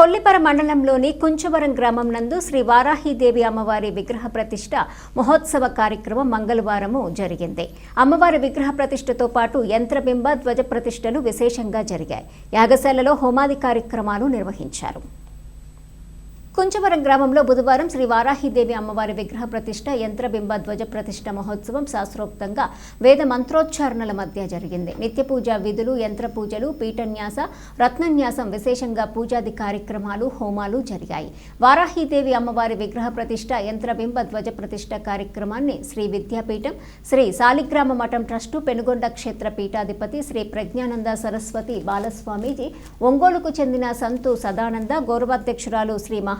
కొల్లిపర మండలంలోని కుంచవరం గ్రామం నందు శ్రీ వారాహీదేవి అమ్మవారి విగ్రహ ప్రతిష్ట మహోత్సవ కార్యక్రమం మంగళవారము జరిగింది. అమ్మవారి విగ్రహ ప్రతిష్టతో పాటు యంత్రబింబ ధ్వజ ప్రతిష్టలు విశేషంగా జరిగాయి. యాగశాలలో హోమాది కార్యక్రమాలు నిర్వహించారు. కుంచవరం గ్రామంలో బుధవారం శ్రీ వారాహిదేవి అమ్మవారి విగ్రహ ప్రతిష్ట యంత్రబింబ ధ్వజ ప్రతిష్ట మహోత్సవం శాస్త్రోక్తంగా వేద మంత్రోచ్చారణల మధ్య జరిగింది. నిత్య పూజా విధులు యంత్ర పూజలు పీఠన్యాస రత్నన్యాసం విశేషంగా పూజాది కార్యక్రమాలు హోమాలు జరిగాయి. వారాహిదేవి అమ్మవారి విగ్రహ ప్రతిష్ట యంత్రబింబ ధ్వజ ప్రతిష్ట కార్యక్రమాన్ని శ్రీ విద్యాపీఠం శ్రీ సాలిగ్రామ మఠం ట్రస్టు పెనుగొండ క్షేత్ర పీఠాధిపతి శ్రీ ప్రజ్ఞానంద సరస్వతి బాలస్వామీజీ ఒంగోలుకు చెందిన సంతు సదానంద గౌరవాధ్యక్షురాలు శ్రీ మహా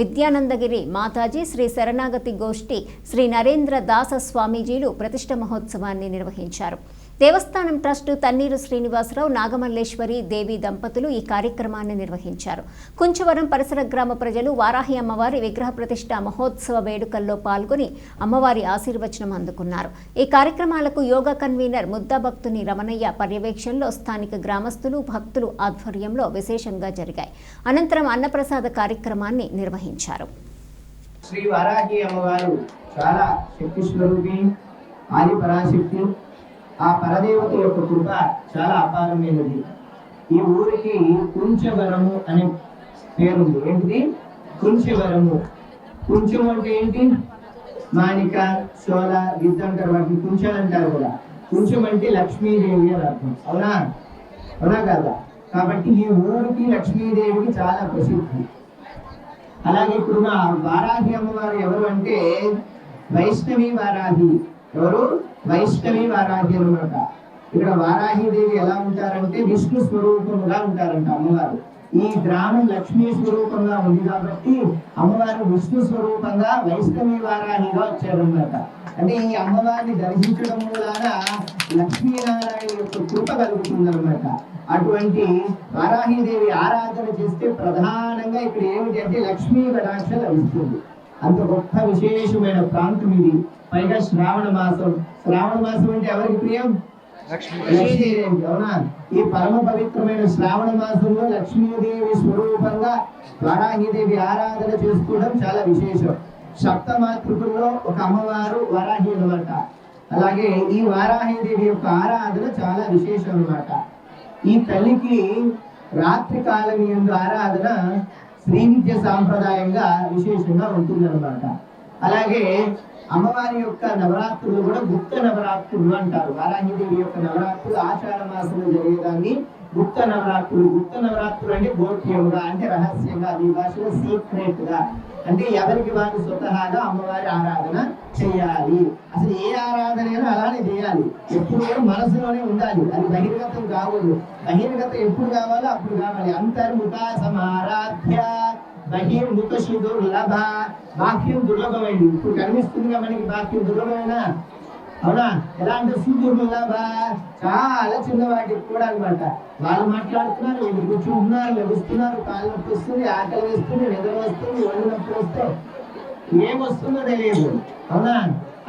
విద్యానందగిరి మాతాజీ శ్రీ శరణాగతి గోష్ఠి శ్రీ నరేంద్ర దాస స్వామీజీలు ప్రతిష్ట మహోత్సవాన్ని నిర్వహించారు. దేవస్థానం ట్రస్టు తన్నీరు శ్రీనివాసరావు నాగమల్లేశ్వరి దేవి దంపతులు ఈ కార్యక్రమాన్ని నిర్వహించారు. కుంచవరం పరిసర గ్రామ ప్రజలు వారాహి అమ్మవారి విగ్రహ ప్రతిష్ట మహోత్సవ వేడుకల్లో పాల్గొని అమ్మవారి ఆశీర్వచనం అందుకున్నారు. ఈ కార్యక్రమాలకు యోగా కన్వీనర్ ముద్దా భక్తుని రమణయ్య పర్యవేక్షణలో స్థానిక గ్రామస్తులు భక్తులు ఆధ్వర్యంలో విశేషంగా జరిగాయి. అనంతరం అన్నప్రసాద కార్యక్రమాన్ని నిర్వహించారు. శ్రీ వారాహి అమ్మవారు చాలా శక్తి స్వరూపి ఆది పరాశక్తి ఆ పరదేవత యొక్క కృప చాలా అపారమైనది. ఈ ఊరికి కుంచవరము అనే పేరుంది. ఏంటిది? కుంచవరము. కుంచం అంటే ఏంటి? మాణిక శోల గిద్ద అంటారు. వాటిని కుంచం అంటారు కూడా. కుంచం అంటే లక్ష్మీదేవి అని అర్థం. అవునా? అవునా కదా? కాబట్టి ఈ ఊరికి లక్ష్మీదేవికి చాలా ప్రసిద్ధి. అలాగే ఇప్పుడు మా వారాహి అమ్మవారు ఎవరు అంటే వైష్ణవి వారాహి. ఎవరు? వైష్ణవి వారాహి అనమాట. ఇక్కడ వారాహిదేవి ఎలా ఉంటారంటే విష్ణు స్వరూపముగా ఉంటారంట అమ్మవారు. ఈ గ్రామం లక్ష్మీ స్వరూపంగా ఉంది కాబట్టి అమ్మవారు విష్ణు స్వరూపంగా వైష్ణవి వారాహిగా వచ్చారన్నమాట. అంటే ఈ అమ్మవారిని దర్శించడం మూలాన లక్ష్మీనారాయణ యొక్క కృప కలుగుతుందన్నమాట. అటువంటి వారాహిదేవి ఆరాధన చేస్తే ప్రధానంగా ఇక్కడ ఏమిటి అంటే లక్ష్మీ కటాక్ష లభిస్తుంది. అంత గొప్ప విశేషమైన ప్రాంతం ఇది. పైగా శ్రావణ మాసం. శ్రావణ మాసం అంటే ఎవరికి ప్రియం? లక్ష్మీదేవి అవునా? ఈ పరమ పవిత్రమైన శ్రావణ మాసంలో లక్ష్మీదేవి స్వరూపంగా వారాహిదేవి ఆరాధన చేసుకోవడం చాలా విశేషం. సప్త మాతృకుల్లో ఒక అమ్మవారు వారాహి అన్నమాట. అలాగే ఈ వారాహిదేవి యొక్క ఆరాధన చాలా విశేషం అన్నమాట. ఈ తల్లికి రాత్రి కాలం ఎందు ఆరాధన శ్రీ విద్య సాంప్రదాయంగా విశేషంగా ఉంటుందన్నమాట. అలాగే అమ్మవారి యొక్క నవరాత్రులు కూడా గుప్త నవరాత్రులు అంటారు. వారాహిదేవి యొక్క నవరాత్రులు ఆషాఢ మాసంలో జరిగేదాన్ని గుప్త నవరాత్రులు. గుప్త నవరాత్రులు అంటే గోప్యంగా అంటే రహస్యంగా అది భాషలో సీక్రెట్గా అంటే ఎవరికి వారు స్వతహాగా అమ్మవారి ఆరాధన చేయాలి. అసలు ఏ ఆరాధన అయినా అలానే చేయాలి. ఎప్పుడు కూడా మనసులోనే ఉండాలి. అది బహిర్గతం కావద్దు బహిర్గతం ఎప్పుడు కావాలో అప్పుడు కావాలి. అంతర్ముఖ సమారాధ్య బహిర్ముఖ లభ బాహ్యం దుర్లభమైంది ఇప్పుడు కనిపిస్తుంది మనకి బాహ్యం దుర్లభమైనా. అవునా? ఎలా అంటే సుదుర్లభ చాలా చిన్న వాటికి కూడా అనమాట వాళ్ళు మాట్లాడుతున్నారు వీళ్ళు కూర్చుంటున్నారు లభిస్తున్నారు కాలు నొప్పి వస్తుంది ఆకలి వేస్తుంది నిద్ర వస్తుంది ఒళ్ళు నొప్పి వస్తే ఏం వస్తుందో తెలియదు. అవునా?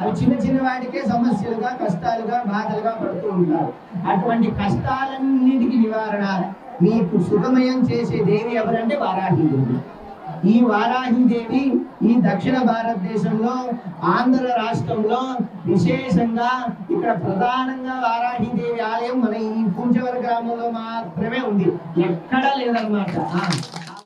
అవి చిన్న చిన్న వాటికే సమస్యలుగా కష్టాలుగా బాధలుగా పడుతూ ఉంటారు. అటువంటి కష్టాలన్నిటికీ నివారణ. మీకు సుఖమయం చేసే దేవి ఎవరంటే వారాహిదేవి ఈ వారాహిదేవి ఈ దక్షిణ భారతదేశంలో ఆంధ్ర రాష్ట్రంలో విశేషంగా ఇక్కడ ప్రధానంగా వారాహిదేవి ఆలయం మన ఈ పూంచవర గ్రామంలో మాత్రమే ఉంది. ఎక్కడా లేదన్నమాట.